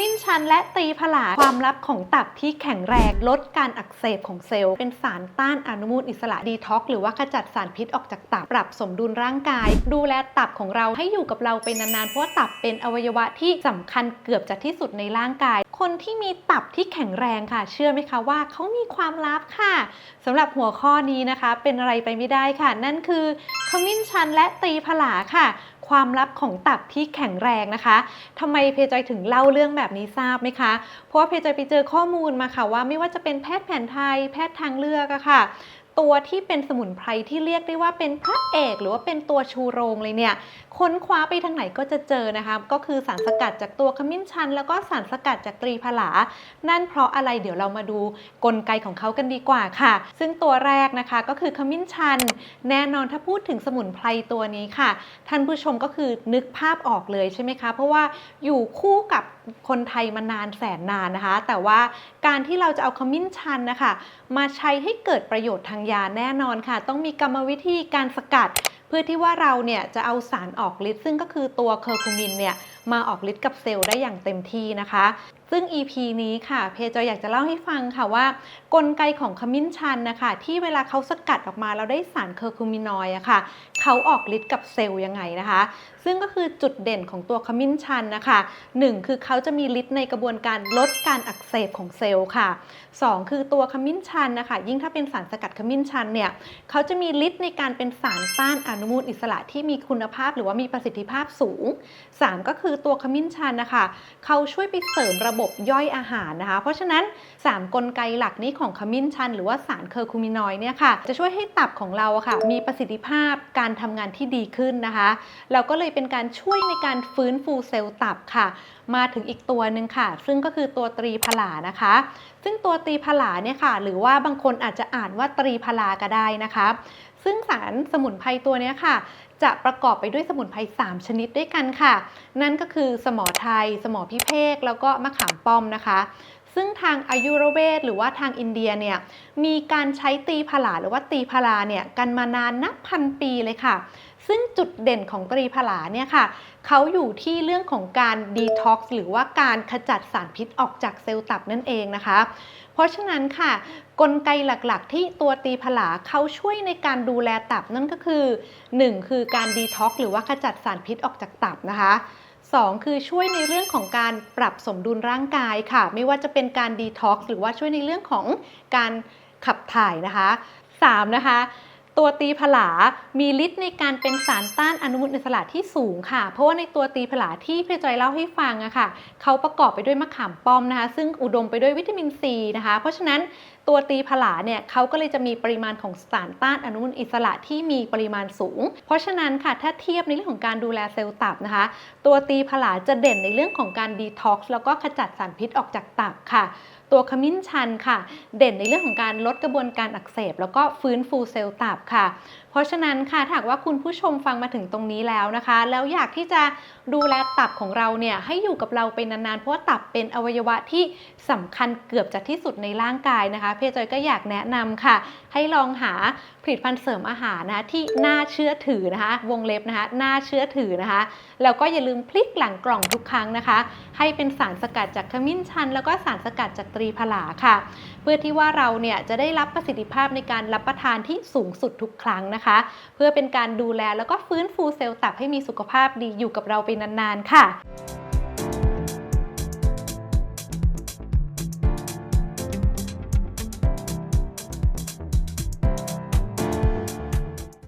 มิ้นชัน และตีผลาความลับของตับที่แข็งแรงลดการอักเสบของเซลล์ เป็นสารต้านอนุมูลอิสระดีท็อกหรือว่าขจัดสารพิษออกจากตับปรับสมดุลร่างกาย ดูแลตับของเราให้อยู่กับเราเป็นนานๆเพราะว่าตับเป็นอวัยวะที่สำคัญเกือบจะที่สุดในร่างกาย คนที่มีตับที่แข็งแรงค่ะ เชื่อไหมคะว่าเขามีความลับค่ะสำหรับหัวข้อนี้นะคะ เป็นอะไรไปไม่ได้ค่ะ นั่นคือขมิ้นชันและตีผลาค่ะ ความลับของตับที่แข็งแรงนะคะทำไมเพจอยถึงเล่าเรื่องแบบนี้ทราบไหมคะ เพราะว่าเพจอยไปเจอข้อมูลมาค่ะว่าไม่ว่าจะเป็นแพทย์แผนไทย แพทย์ทางเลือกอะค่ะ ตัวที่เป็นสมุนไพรที่เรียกได้ว่าเป็นพระเอกหรือว่าเป็นตัวชูโรงเลยเนี่ยค้นคว้าไปทางไหนก็จะเจอนะคะ ก็คือสารสกัดจากตัวขมิ้นชัน แล้วก็สารสกัดจากตรีผลา นั่นเพราะอะไรเดี๋ยวเรามาดูกลไกของเขากันดีกว่าค่ะ ซึ่งตัวแรกนะคะก็คือขมิ้นชัน แน่นอนถ้าพูดถึงสมุนไพรตัวนี้ค่ะ ท่านผู้ชมก็คือนึกภาพออกเลยใช่ไหมคะ เพราะว่าอยู่คู่กับคนไทยมานานแสนนานนะคะ แต่ว่าการที่เราจะเอาขมิ้นชันนะคะมาใช้ให้เกิดประโยชน์ทางยาแน่นอนค่ะ ต้องมีกรรมวิธีการสกัด เพื่อที่ว่าเราเนี่ยจะเอาสารออกฤทธิ์ซึ่งก็คือตัวเคอร์คูมินเนี่ยมาออกฤทธิ์กับเซลล์ได้อย่างเต็มที่นะคะ ซึ่ง EP นี้ค่ะเพจอยอยากจะเล่าให้ฟังค่ะว่า กลไกของขมิ้นชันนะคะที่เวลาเขาสกัดออกมาแล้วได้สารเคอร์คูมินอยอะค่ะเขาออกฤทธิ์กับเซลล์ยังไงนะคะ ซึ่งก็คือจุดเด่นของตัวขมิ้นชันนะคะหนึ่งคือเขาจะมีฤทธิ์ในกระบวนการลดการอักเสบของเซลล์ค่ะสองคือตัวขมิ้นชันนะคะยิ่งถ้าเป็นสารสกัดขมิ้นชันเนี่ยเขาจะมีฤทธิ์ในการเป็นสารต้านอนุมูลอิสระที่มีคุณภาพหรือว่ามีประสิทธิภาพสูง 3 ก็คือตัวขมิ้นชันนะคะเขาช่วยไปเสริมระบบย่อยอาหารนะคะ เพราะฉะนั้น 3 กลไกหลักนี้ของขมิ้นชัน หรือว่าสารเคอร์คูมินอยด์เนี่ยค่ะจะช่วยให้ตับของเราค่ะ มีประสิทธิภาพการทำงานที่ดีขึ้นนะคะแล้วก็เลยเป็นการช่วยในการฟื้นฟูเซลล์ตับค่ะ มาถึงอีกตัวหนึ่งค่ะ ซึ่งก็คือตัวตรีผลานะคะ ซึ่งตัวตรีผลาเนี่ยค่ะ หรือว่าบางคนอาจจะอ่านว่าตรีพลาก็ได้นะคะ ซึ่งสารสมุนไพรตัวนี้ค่ะ จะประกอบไปด้วยสมุนไพร3 ชนิดด้วยกันค่ะ นั่นก็คือสมอไทย สมอพิเภกแล้วก็มะขามป้อมนะคะ ซึ่งทางอายุรเวทหรือว่าทางอินเดียเนี่ยมีการใช้ตีผลาหรือว่าตีพลาเนี่ยกันมานานนับพันปีเลยค่ะ ซึ่งจุดเด่นของตรีผลาเนี่ยค่ะเขาอยู่ที่เรื่องของการดีท็อกซ์หรือว่าการขจัดสารพิษออกจากเซลล์ตับนั่นเองนะคะ เพราะฉะนั้นค่ะ กลไกหลักๆ ที่ตัวตีผลาเขาช่วยในการดูแลตับนั่นก็คือ 1. คือการดีท็อกซ์หรือว่าขจัดสารพิษออกจากตับนะคะ 2 คือช่วยในเรื่องของการปรับสมดุลร่างกายค่ะ ไม่ว่าจะเป็นการดีท็อกซ์หรือว่าช่วยในเรื่องของการขับถ่ายนะคะ 3. นะคะตัวตีผลา มีฤทธิ์ในการเป็นสารต้านอนุมูลอิสระที่สูงค่ะ เพราะว่าในตัวตีผลาที่พี่จอยเล่าให้ฟังอะค่ะ เขาประกอบไปด้วยมะขามป้อมนะคะ ซึ่งอุดมไปด้วยวิตามินซีนะคะ เพราะฉะนั้นตัวตีผลาเนี่ยเขาก็เลยจะมีปริมาณของสารต้านอนุมูลอิสระที่มีปริมาณสูง เพราะฉะนั้นค่ะถ้าเทียบในเรื่องของการดูแลเซลล์ตับนะคะ ตัวตีผลาจะเด่นในเรื่องของการดีท็อกซ์แล้วก็ขจัดสารพิษออกจากตับค่ะตัวขมิ้นชันค่ะ เด่นในเรื่องของการลดกระบวนการอักเสบ แล้วก็ฟื้นฟูเซลล์ตับค่ะ เพราะฉะนั้นค่ะถ้าหากว่าคุณผู้ชมฟังมาถึงตรงนี้แล้วนะคะ แล้วอยากที่จะดูแลตับของเราเนี่ยให้อยู่กับเราเป็นนานๆ เพราะว่าตับเป็นอวัยวะที่สำคัญเกือบจะที่สุดในร่างกายนะคะพจอยก็อยากแนะนำค่ะ ให้ลองหาผลิตภัณฑ์เสริมอาหารนะคะที่น่าเชื่อถือนะคะ วงเล็บนะคะน่าเชื่อถือนะคะ แล้วก็อย่าลืมพลิกหลังกล่องทุกครั้งนะคะ ให้เป็นสารสกัดจากขมิ้นชัน แล้วก็สารสกัดจากตรีผลาค่ะ เพื่อที่ว่าเราเนี่ยจะได้รับประสิทธิภาพในการรับประทานที่สูงสุดทุกครั้งนะคะ เพื่อเป็นการดูแลแล้วก็ฟื้นฟูเซลล์ตับให้มีสุขภาพดีอยู่กับเราไปนานๆค่ะ